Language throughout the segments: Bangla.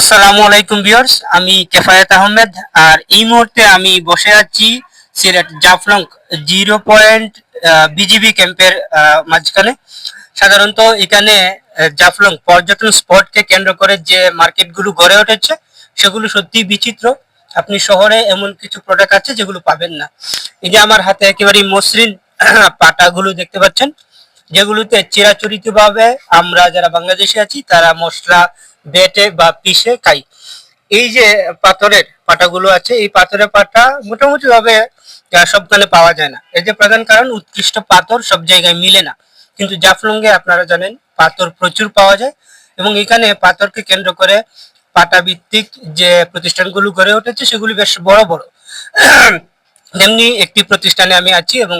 আসসালামু আলাইকুম ভিউয়ার্স, আমি কেফায়েত আহমেদ আর এই মুহূর্তে আমি বসে আছি Sylhet Jaflong zero point BGB ক্যাম্পের মাঝখানে। সাধারণত এখানে জাফলং পর্যটন স্পটকে কেন্দ্র করে যে মার্কেটগুলো গড়ে উঠেছে, সেগুলো সত্যি বিচিত্র। আপনি শহরে এমন কিছু প্রোডাক্ট আছে যেগুলো পাবেন না। এই যে আমার হাতে একেবারে মসৃণ পাটাগুলো দেখতে পাচ্ছেন, যেগুলোতে চিরাচরিত ভাবে আমরা যারা বাংলাদেশে আছি, তারা মশলা বেটে বা পিষে খাই। এই যে পাথরের পাটাগুলো আছে এই পাথরের পাটা মোটামুটি ভাবে সবখানে পাওয়া যায় না। এর যে প্রধান কারণ উৎকৃষ্ট পাথর সব জায়গায় মিলে না। কিন্তু জাফলংয়ে আপনারা জানেন পাথর প্রচুর পাওয়া যায় এবং এখানে পাথরকে কেন্দ্র করে পাটা ভিত্তিক যে প্রতিষ্ঠানগুলো গড়ে উঠেছে সেগুলি বেশ বড় বড়। তেমনি একটি প্রতিষ্ঠানে আমি আছি এবং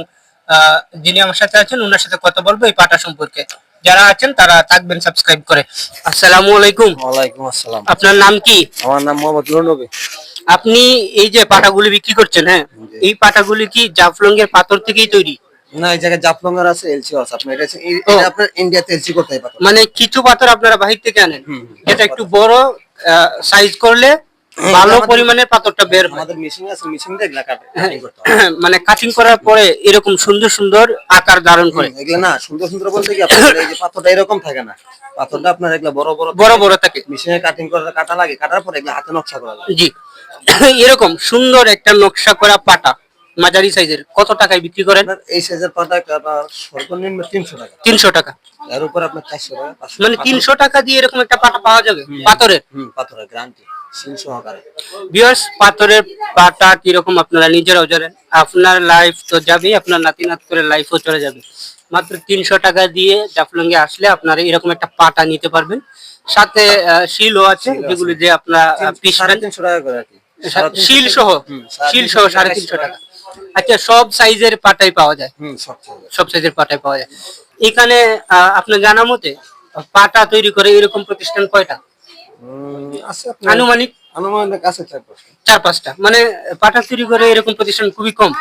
আহ, যিনি আমার সাথে আছেন ওনার সাথে কথা বলব এই পাটা সম্পর্কে। যারা আছেন তারা থাকবেন সাবস্ক্রাইব করে। আসসালামু আলাইকুম। ওয়ালাইকুম আসসালাম। আপনার নাম কি? আমার নাম মোহাম্মদ নবী আপনি এই যে পাটাগুলি বিক্রি করছেন হ্যাঁ। এই পাটাগুলি কি জাফলং এর পাথর থেকেই তৈরি? না এই জায়গায় জাফলঙ্গার আছে এলসি আছে। আপনি এটা। এটা আপনার ইন্ডিয়াতে এলসি করতে পারেন মানে কিছু পাথর আপনারা বাহির থেকে আনেন। যেটা একটু বড় সাইজ করলে ভালো পরিমাণের পাথরটা বের আমাদের মেশিন আছে মেশিন দিয়ে হয়। মানে কাটিং করার পরে এরকম সুন্দর সুন্দর আকার ধারণ করে। এগুলা না সুন্দর সুন্দর বলতে কি আপনার এই যে পাথরটা এরকম থাকে না। পাথরটা আপনার এগুলা বড় বড় বড় বড় থাকে। মেশিনে কাটিং করে কাটা লাগে কাটার পরে এগুলা হাতে নকশা করা লাগে। জি। এরকম সুন্দর একটা নকশা করা পাটা মাঝারি সাইজের কত টাকায় বিক্রি করেন? এই সাইজের পাটা সর্বনিম্ন তিনশো টাকা। তিনশো টাকা। এর উপর আপনার চারশো টাকা মানে তিনশো টাকা। দিয়ে এরকম একটা পাটা পাওয়া যাবে? পাথরের? হুম পাথরের গ্যারান্টি সিল সহকারে। বিয়ার্স পাথরের পাটা কীরকম আপনারা নিজেরাও জানেন। আপনার লাইফ তো যাবেই আপনার নাতি নাত করে লাইফও চলে যাবে। মাত্র তিনশো টাকা দিয়ে জাফলঙ্গে আসলে আপনারা এরকম একটা পাটা নিতে পারবেন। সাথে শিলও আছে যেগুলো যে আপনার সাড়ে তিনশো টাকা করে শিল সহ? শিল সহ সাড়ে তিনশো টাকা। আচ্ছা সব সাইজের পাটাই পাওয়া যায়? সব সাইজের। পাটাই পাওয়া যায়। এখানে আপনার জানা মতে পাটা তৈরি করে এরকম প্রতিষ্ঠান কয়টা? আনুমানিক? আনুমানিক আছে চার পাঁচটা। চার পাঁচটা। মানে পাটা তৈরি করে এরকম প্রতিষ্ঠান খুবই কম।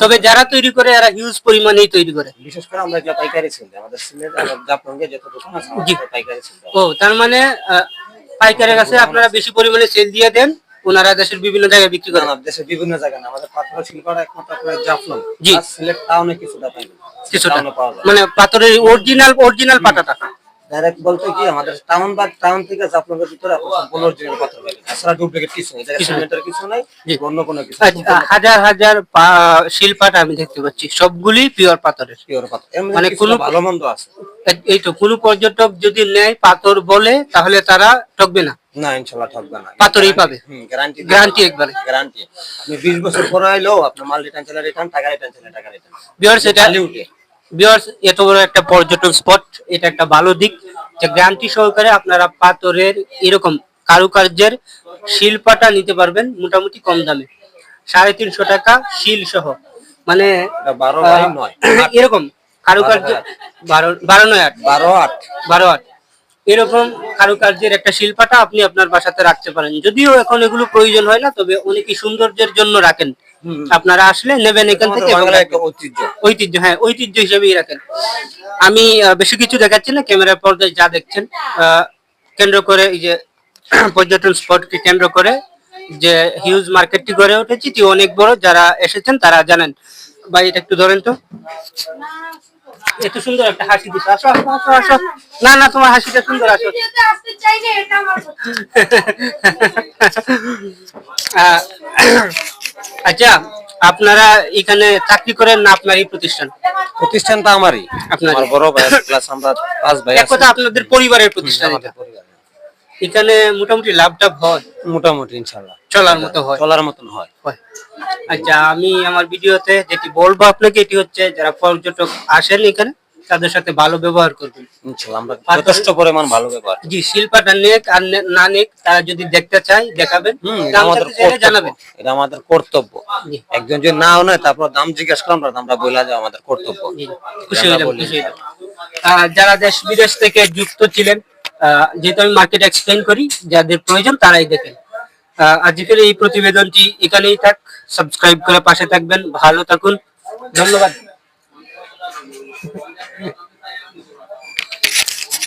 তবে যারা তৈরি করে এরা হিউজ পরিমাণেই তৈরি করে। বিশেষ করে আমরা এগুলা পাইকারি সেল দিই আমাদের সিলেট জাফলঙ্গে যত দোকান আছে পাইকারি ও তার মানে পাইকারের কাছে আপনারা বেশি পরিমাণে সেল দিয়ে দেন ওনারা দেশের বিভিন্ন জায়গায় বিক্রি করেন দেশের বিভিন্ন জায়গায় আমাদের পাথর শিল্পটা একমাত্র আপনার জাফলং জি। সিলেট টাউনে কিছুটা পাই কিছুটা। মানে পাথরের অরিজিনাল অরিজিনাল পাটাটা ডাইরেক্ট বলতে কি আমাদের টাউন বা টাউন থেকে জাফলঙ্গের ভিতরে আপনার সম্পূর্ণ অরিজিনাল পাথর পাবেন তাছাড়া ডুপ্লিকেট কিছু নেই কিছু নেই। সিমেন্টের কিছু নাই অন্য কোনো কিছু। আচ্ছা, হাজার হাজার শিলপাটা আমি দেখতে পাচ্ছি। সবগুলি পিওর পাথরের। পিওর পাথর। মানে কোনো- ভালো মন্দ আছে। এই- তো কোনো পর্যটক যদি নেয় পাথর বলে তাহলে তারা ঠকবে না? না ইনশাল্লাহ ঠকবে না। পাথরই পাবে। গ্যারান্টি গ্যারান্টি একবারে। গ্যারান্টি আপনি 20 বছর পরে আইলেও আপনার মাল রিটার্ন চলে রিটার্ন টাকা রিটার্ন চলে টাকা রিটার্ন এটা বিয়ার্স এত বড় একটা পর্যটন স্পট এটা একটা ভালো দিক। যে গ্যারান্টি সহকারে আপনারা পাথরের এরকম কারুকার্যের শিল্পাটা নিতে পারবেন মোটামুটি কম দামে। সাড়ে তিনশো টাকা শিল সহ। মানে এটা 12 বাই 9 এরকম কারুকার্য বারো বারো নয় আট। 12 8 বারো আট। এরকম কারুকার্যের একটা শিল্পাটা আপনি আপনার বাসাতে রাখতে পারেন। যদিও এখন এগুলো প্রয়োজন হয় না তবে অনেকে সৌন্দর্যের জন্য রাখেন? আপনারা আসলে নেবেন এখান থেকে ঐতিহ্য। হ্যাঁ ঐতিহ্য হিসেবেই রাখেন। আমি বেশি কিছু দেখাচ্ছি না ক্যামেরার পর্দায় যা দেখছেন আহ, কেন্দ্র করে এই যে পর্যটন স্পটকে কেন্দ্র করে যে হিউজ মার্কেটটি গড়ে উঠেছে এটি অনেক বড় যারা এসেছেন তারা জানেন। ভাই এটা একটু ধরেন তো। এত সুন্দর একটা হাসি দিচ্ছে আসো আসো আসো আসো। না না তোমার হাসিটা সুন্দর আসো। আচ্ছা আপনারা এখানে চাকরি করেন না আপনার এই প্রতিষ্ঠান? প্রতিষ্ঠানটা আমারই। আপনার বড় ভাই প্লাস আমরা পাঁচ ভাই এক কথা আপনাদের পরিবারের প্রতিষ্ঠান এটা। এখানে মোটামুটি লাভ টাভ হয়? মোটামুটি ইনশাআল্লাহ। চলার মতো হয়। চলার মতন হয়। হয়। আচ্ছা আমি আমার ভিডিওতে যেটি বলব আপনাকে এটি হচ্ছে যারা পর্যটক আসেন এখানে তাদের সাথে ভালো ব্যবহার করবেন। যথেষ্ট পরিমাণ ভালো ব্যবহার জি শিল্পাটা নেক আর না নেক তারা যদি দেখতে চায় দেখাবেন। জানাবেন। এটা আমাদের কর্তব্য। একজন যদি নাও নেয় তারপর দাম জিজ্ঞেস করলাম আমরা বইলা যাও আমাদের কর্তব্য। খুশি হয়ে বলি। খুশি যারা দেশ বিদেশ থেকে যুক্ত ছিলেন আহ, যেহেতু আমি মার্কেট এক্সপ্লেন করি যাদের প্রয়োজন তারাই দেখেন। আজকের এই প্রতিবেদনটি এখানেই থাক। সাবস্ক্রাইব করে পাশে থাকবেন। ভালো থাকুন। ধন্যবাদ।